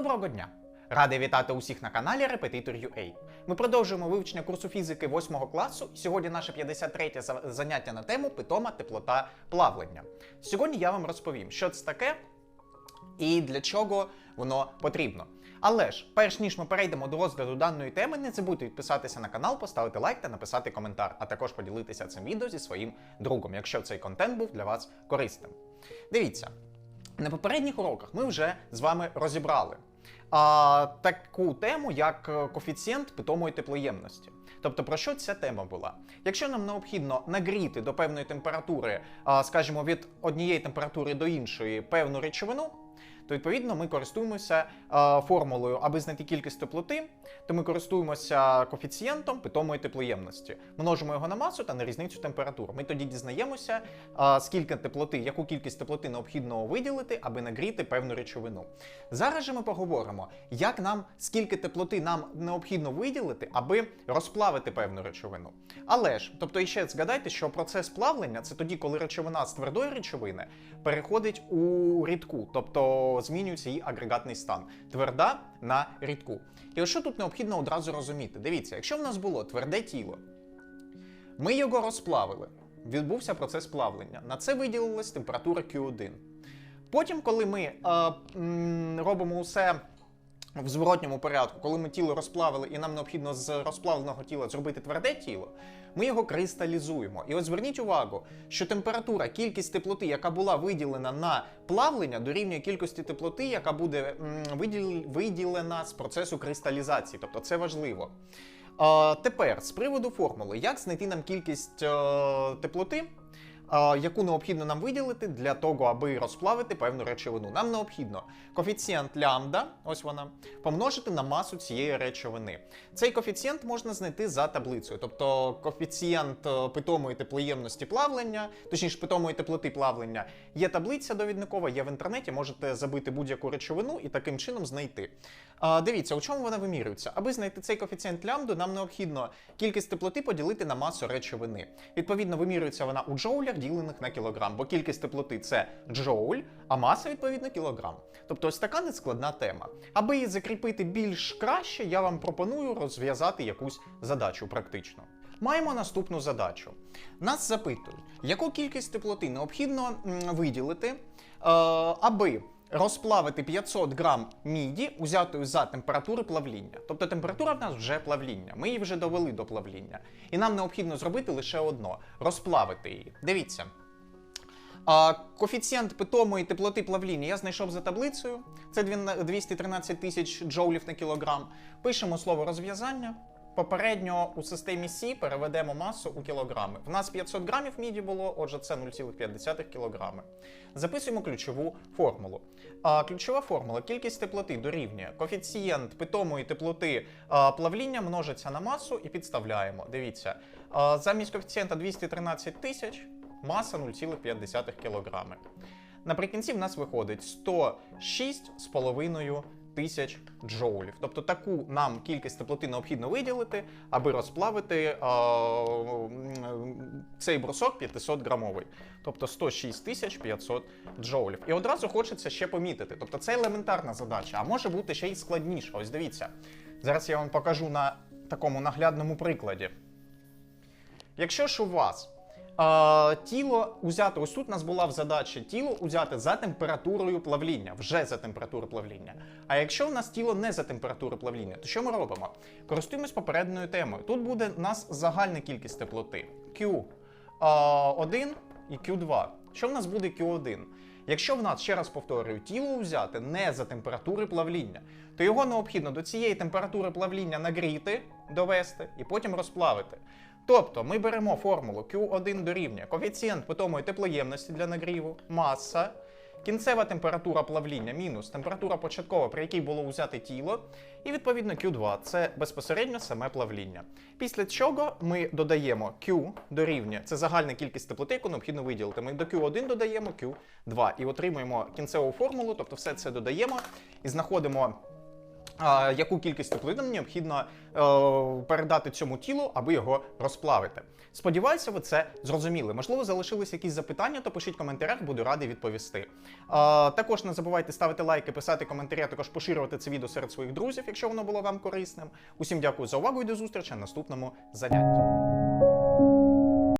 Доброго дня! Радий вітати усіх на каналі Repetitor.ua. Ми продовжуємо вивчення курсу фізики 8 класу. і Сьогодні наше 53 за- заняття на тему питома теплота плавлення. Сьогодні я вам розповім, що це таке і для чого воно потрібно. Але ж, перш ніж ми перейдемо до розгляду даної теми, не забудьте підписатися на канал, поставити лайк та написати коментар, а також поділитися цим відео зі своїм другом, якщо цей контент був для вас корисним. Дивіться, на попередніх уроках ми вже з вами розібрали а, таку тему, як е, коефіцієнт питомої теплоємності. Тобто, про що ця тема була? Якщо нам необхідно нагріти до певної температури, а, скажімо, від однієї температури до іншої певну речовину, то відповідно ми користуємося е, формулою, аби знайти кількість теплоти, то ми користуємося коефіцієнтом питомої теплоємності. Множимо його на масу та на різницю температур. Ми тоді дізнаємося, е, скільки теплоти, яку кількість теплоти необхідно виділити, аби нагріти певну речовину. Зараз же ми поговоримо, як нам скільки теплоти нам необхідно виділити, аби розплавити певну речовину. Але ж, тобто, іще згадайте, що процес плавлення це тоді, коли речовина з твердої речовини переходить у рідку, тобто змінюється її агрегатний стан. Тверда на рідку. І ось що тут необхідно одразу розуміти. Дивіться, якщо в нас було тверде тіло, ми його розплавили. Відбувся процес плавлення. На це виділилась температура Q1. Потім, коли ми е, робимо усе в зворотньому порядку, коли ми тіло розплавили, і нам необхідно з розплавленого тіла зробити тверде тіло, ми його кристалізуємо. І ось зверніть увагу, що температура, кількість теплоти, яка була виділена на плавлення, дорівнює кількості теплоти, яка буде виділена з процесу кристалізації. Тобто це важливо. Тепер з приводу формули, як знайти нам кількість е, теплоти, яку необхідно нам виділити для того, аби розплавити певну речовину. Нам необхідно коефіцієнт лямбда, ось вона, помножити на масу цієї речовини. Цей коефіцієнт можна знайти за таблицею, тобто коефіцієнт е, питомої теплоємності плавлення, точніше питомої теплоти плавлення. Є таблиця довідникова, є в інтернеті, можете забити будь-яку речовину і таким чином знайти. Дивіться, у чому вона вимірюється? Аби знайти цей коефіцієнт лямбду, нам необхідно кількість теплоти поділити на масу речовини. Відповідно, вимірюється вона у джоулях, ділених на кілограм, бо кількість теплоти це джоуль, а маса, відповідно, кілограм. Тобто ось така нескладна тема. Аби її закріпити більш краще, я вам пропоную розв'язати якусь задачу практично. Маємо наступну задачу. Нас запитують, яку кількість теплоти необхідно виділити, е, аби розплавити 500 грам міді, узятої за температури плавління. Тобто температура в нас вже плавління. Ми її вже довели до плавління. І нам необхідно зробити лише одно розплавити її. Дивіться. А, коефіцієнт питомої теплоти плавління я знайшов за таблицею. Це 213 тисяч джоулів на кілограм. Пишемо слово розв'язання. Попередньо у системі Сі переведемо масу у кілограми. В нас 500 грамів міді було, отже, це 0,5 кілограми. Записуємо ключову формулу. А, ключова формула кількість теплоти дорівнює коефіцієнт питомої теплоти а, плавління множиться на масу і підставляємо. Дивіться, а, замість коефіцієнта 213 тисяч маса 0,5 кг. Наприкінці в нас виходить 106,5 тисяч джоулів. Тобто таку нам кількість теплоти необхідно виділити, аби розплавити е, цей брусок 500 грамовий. Тобто 106 тисяч 500 джоулів. І одразу хочеться ще помітити. Тобто це елементарна задача, а може бути ще й складніша. Ось дивіться. Зараз я вам покажу на такому наглядному прикладі. Якщо ж у вас е, тіло узяти, ось тут у нас була в задачі тіло узяти за температурою плавління, вже за температурою плавління. А якщо в нас тіло не за температурою плавління, то що ми робимо? Користуємось попередньою темою. Тут буде у нас загальна кількість теплоти Q1 і Q2. Що в нас буде Q1? Якщо в нас, ще раз повторюю, тіло взяти не за температури плавління, то його необхідно до цієї температури плавління нагріти, довести і потім розплавити. Тобто ми беремо формулу Q1 дорівнює коефіцієнт питомої теплоємності для нагріву, маса, кінцева температура плавління мінус температура початкова, при якій було взяте тіло, і відповідно Q2 це безпосередньо саме плавління. Після чого ми додаємо Q дорівнює, це загальна кількість теплоти, яку необхідно виділити. Ми до Q1 додаємо Q2 і отримуємо кінцеву формулу, тобто все це додаємо і знаходимо яку кількість теплини необхідно е, передати цьому тілу, аби його розплавити. Сподіваюся, ви це зрозуміли. Можливо, залишились якісь запитання, то пишіть в коментарях, буду радий відповісти. А, також не забувайте ставити лайки, писати коментарі, а також поширювати це відео серед своїх друзів, якщо воно було вам корисним. Усім дякую за увагу і до зустрічі на наступному занятті.